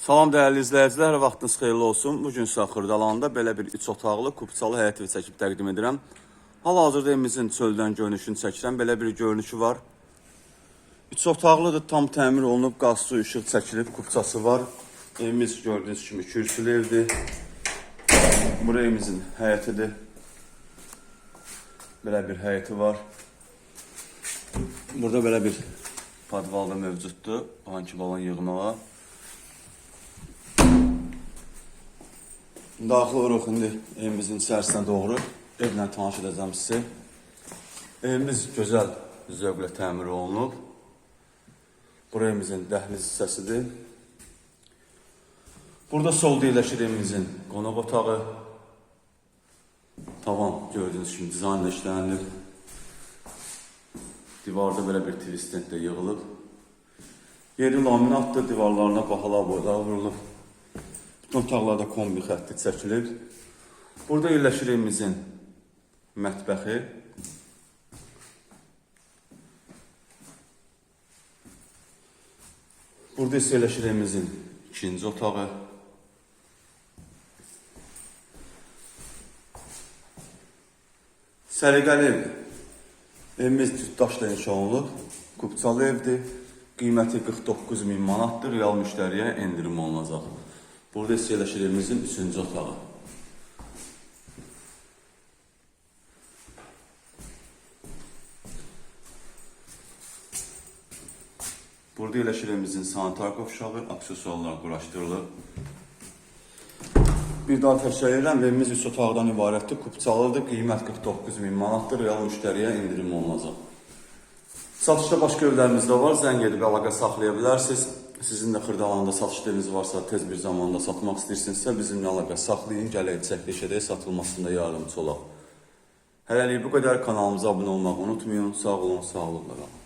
Salam dəyərli izləyicilər, vaxtınız xeyirli olsun. Bu gün sizə belə bir 3 otaqlı kupçalı həyət evi çəkib təqdim edirəm. Hal-hazırda evimizin çöldən görünüşünü çəkirəm. Belə bir görünüşü var. 3 otaqlıdır, tam təmir olunub, qaz, su, işıq çəkilib, kupçası var. Evimiz gördüyünüz kimi kürsülü evdir. Bura evimizin həyətidir. Belə bir həyəti var. Burada belə bir podval da mövcuddur. Banki balon yığmağa. Daxil oluruq indi evimizin içərisinə doğru. Evlə tanış edəcəm sizi. Evimiz gözəl zövqlə təmir olunub. Bura evimizin dəhliz hissəsidir. Burada solda yerləşir evimizin qonaq otağı. Tavan gördüyünüz kimi dizaynla işlənilib. Divarda belə bir twistent də yığılıb. Yeri laminatdır, divarlarına bahalar boylar vurulub. Bütün otaqlarda kombi xətti çəkilib. Burada yerləşir evimizin mətbəxi. Burada isə yerləşir evimizin ikinci otağı. Səliqəli evdir. Evimiz daşla inşa olunub. Qubçalı evdir. Qiyməti 49 min manatdır. Real müştəriyə endirim olunacaq. Burada isə yerləşir evimizin üçüncü otağı. Burada yerləşir evimizin sanitar qovşağı, aksesuarlar quraşdırılıb. Bir daha təkrar edirəm, evimiz üç otaqdan ibarətdir, kupçalıdır, qiymət 49 min manatdır, real müştəriyə endirim olunacaq. Satışda başqa evlərimiz də var, zəng edib əlaqə saxlaya bilərsiniz. Sizin də Xırdalanda satış eviniz varsa, tez bir zamanda satmaq istəyirsinizsə, bizimlə əlaqə saxlayın, gələk çəkiliş edək, satılmasında yardımcı olaq. Hələlik bu qədər kanalımıza abunə olmağı unutmayın. Sağ olun, sağlıqla qalın.